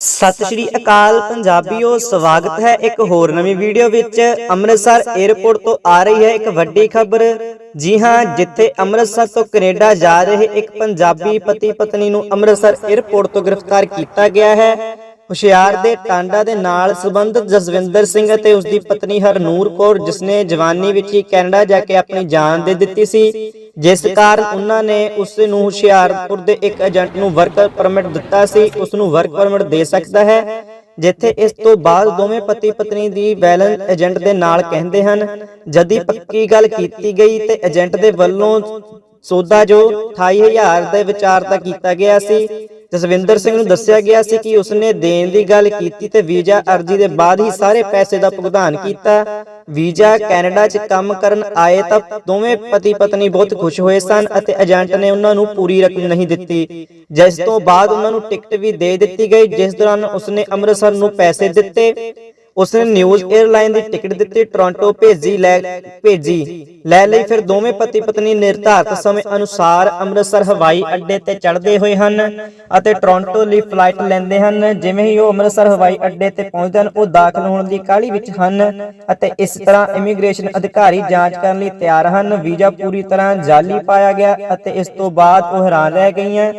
ਸਤਿ ਸ਼੍ਰੀ ਅਕਾਲ ਪੰਜਾਬੀਓ, ਸਵਾਗਤ ਹੈ ਇੱਕ ਹੋਰ ਨਵੀਂ ਵੀਡੀਓ ਵਿੱਚ। ਅੰਮ੍ਰਿਤਸਰ 에ਅਰਪੋਰਟ ਤੋਂ ਆ ਰਹੀ ਹੈ ਇੱਕ ਵੱਡੀ ਖਬਰ। ਜੀ ਹਾਂ, ਜਿੱਥੇ ਅੰਮ੍ਰਿਤਸਰ ਤੋਂ ਕੈਨੇਡਾ ਜਾ ਰਹੇ ਇੱਕ ਪੰਜਾਬੀ ਪਤੀ ਪਤਨੀ ਨੂੰ ਅੰਮ੍ਰਿਤਸਰ 에ਅਰਪੋਰਟ ਤੋਂ ਗ੍ਰਿਫਤਾਰ ਕੀਤਾ ਗਿਆ ਹੈ। ਹੁਸ਼ਿਆਰ ਦੇ ਟਾਂਡਾ ਦੇ ਨਾਲ ਸੰਬੰਧਿਤ ਜਸਵਿੰਦਰ ਸਿੰਘ ਅਤੇ ਉਸ ਦੀ ਪਤਨੀ ਹਰਨੂਰ ਕੌਰ ਜਿਸਨੇ ਜਵਾਨੀ ਵਿੱਚ ਹੀ ਕੈਨੇਡਾ ਜਾ ਕੇ ਆਪਣੀ ਜਾਨ ਦੇ ਦਿੱਤੀ ਸੀ। ਜਿਸ ਕਾਰਨ ਉਹਨਾਂ ਨੇ ਉਸ ਨੂੰ ਹੁਸ਼ਿਆਰਪੁਰ ਦੇ ਇੱਕ ਏਜੰਟ ਨੂੰ ਵਰਕ ਪਰਮਿਟ ਦਿੱਤਾ ਸੀ ਉਸ ਨੂੰ ਵਰਕ ਪਰਮਿਟ ਦੇ ਸਕਦਾ ਹੈ ਜਿੱਥੇ ਇਸ ਤੋਂ ਬਾਅਦ ਦੋਵੇਂ ਪਤੀ ਪਤਨੀ ਦੀ ਬੈਲੈਂਸ ਏਜੰਟ ਦੇ ਨਾਲ ਕਹਿੰਦੇ ਹਨ ਜਦੀ ਪੱਕੀ ਗੱਲ ਕੀਤੀ ਗਈ ਤੇ ਏਜੰਟ ਦੇ ਵੱਲੋਂ ਸੌਦਾ ਜੋ 28000 ਦੇ ਵਿਚਾਰ ਦਾ ਕੀਤਾ ਗਿਆ ਸੀ ਜਸਵਿੰਦਰ ਸਿੰਘ ਨੂੰ ਦੱਸਿਆ ਗਿਆ ਸੀ ਕਿ ਉਸਨੇ ਦੇਣ ਦੀ ਗੱਲ ਕੀਤੀ ਤੇ ਵੀਜ਼ਾ ਅਰਜ਼ੀ ਦੇ ਬਾਅਦ ਹੀ ਸਾਰੇ ਪੈਸੇ ਦਾ ਭੁਗਤਾਨ ਕੀਤਾ। ਵੀਜ਼ਾ ਕੈਨੇਡਾ 'ਚ ਕੰਮ ਕਰਨ ਆਏ ਤਾਂ ਦੋਵੇਂ ਪਤੀ ਪਤਨੀ ਬਹੁਤ ਖੁਸ਼ ਹੋਏ ਸਨ ਅਤੇ ਏਜੰਟ ਨੇ ਉਹਨਾਂ ਨੂੰ ਪੂਰੀ ਰਕਮ ਨਹੀਂ ਦਿੱਤੀ। ਜਿਸ ਤੋਂ ਬਾਅਦ ਉਹਨਾਂ ਨੂੰ ਟਿਕਟ ਵੀ ਦੇ ਦਿੱਤੀ ਗਈ ਜਿਸ ਦੌਰਾਨ ਉਸਨੇ ਅੰਮ੍ਰਿਤਸਰ ਨੂੰ ਪੈਸੇ ਦਿੱਤੇ। ਉਸਨੇ ਨਿਊਜ਼ 에ਅਰਲਾਈਨ ਦੀ ਟਿਕਟ ਦਿੱਤੀ ਟੋਰਾਂਟੋ ਭੇਜੀ ਲੈ ਭੇਜੀ ਲੈ ਲਈ ਫਿਰ ਦੋਵੇਂ ਪਤੀ ਪਤਨੀ ਨਿਰਧਾਰਤ ਸਮੇਂ ਅਨੁਸਾਰ ਅੰਮ੍ਰਿਤਸਰ ਹਵਾਈ ਅੱਡੇ ਤੇ ਚੜ੍ਹਦੇ ਹੋਏ ਹਨ ਅਤੇ ਟੋਰਾਂਟੋ ਲਈ ਫਲਾਈਟ ਲੈਂਦੇ ਹਨ ਜਿਵੇਂ ਹੀ ਉਹ ਅੰਮ੍ਰਿਤਸਰ ਹਵਾਈ ਅੱਡੇ ਤੇ ਪਹੁੰਚਦੇ ਹਨ ਉਹ ਦਾਖਲ ਹੋਣ ਦੀ ਕਾਹਲੀ ਵਿੱਚ ਹਨ ਅਤੇ ਇਸ ਤਰ੍ਹਾਂ ਇਮੀਗ੍ਰੇਸ਼ਨ ਅਧਿਕਾਰੀ ਜਾਂਚ ਕਰਨ ਲਈ ਤਿਆਰ ਹਨ ਵੀਜ਼ਾ ਪੂਰੀ ਤਰ੍ਹਾਂ ਜਾਲੀ ਪਾਇਆ ਗਿਆ ਅਤੇ ਇਸ ਤੋਂ ਬਾਅਦ ਉਹ ਹੈਰਾਨ ਰਹਿ ਗਈਆਂ।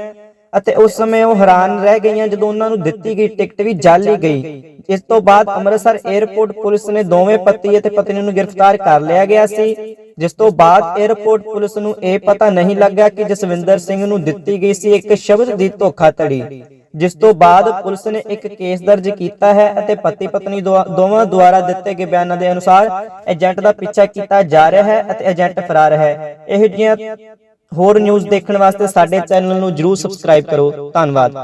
ਅਤੇ ਉਸ ਸਮੇਂ ਉਹ ਹੈਰਾਨ ਰਹਿ ਗਈਆਂ ਜਦੋਂ ਉਹਨਾਂ ਨੂੰ ਦਿੱਤੀ ਗਈ ਟਿਕਟ ਵੀ ਜਾਲੀ ਗਈ। ਇਸ ਤੋਂ ਬਾਅਦ ਅੰਮ੍ਰਿਤਸਰ 에ਅਰਪੋਰਟ ਪੁਲਿਸ ਨੇ ਦੋਵੇਂ ਪਤੀ ਅਤੇ ਪਤਨੀ ਨੂੰ ਗ੍ਰਿਫਤਾਰ ਕਰ ਲਿਆ ਗਿਆ ਸੀ, ਜਿਸ ਤੋਂ ਬਾਅਦ 에ਅਰਪੋਰਟ ਪੁਲਿਸ ਨੂੰ ਇਹ ਪਤਾ ਨਹੀਂ ਲੱਗਾ ਕਿ ਜਸਵਿੰਦਰ ਸਿੰਘ ਨੂੰ ਦਿੱਤੀ ਗਈ ਸੀ ਇੱਕ ਸ਼ਬਦ ਦੀ ਧੋਖਾਧੜੀ, ਜਿਸ ਤੋਂ ਬਾਅਦ ਪੁਲਿਸ ਨੇ ਇੱਕ ਕੇਸ ਦਰਜ ਕੀਤਾ ਹੈ ਅਤੇ ਪਤੀ ਪਤਨੀ ਦੋਵਾਂ ਦੁਆਰਾ ਦਿੱਤੇ ਗਏ ਬਿਆਨਾਂ ਦੇ ਅਨੁਸਾਰ ਏਜੰਟ ਦਾ ਪਿੱਛਾ ਕੀਤਾ ਜਾ ਰਿਹਾ ਹੈ ਅਤੇ ਏਜੰਟ ਫਰਾਰ ਹੈ। ਇਹੋ ਜਿਹੀਆਂ ਹੋਰ ਨਿਊਜ਼ ਦੇਖਣ ਵਾਸਤੇ ਸਾਡੇ ਚੈਨਲ ਨੂੰ ਜਰੂਰ ਸਬਸਕ੍ਰਾਈਬ ਕਰੋ। ਧੰਨਵਾਦ।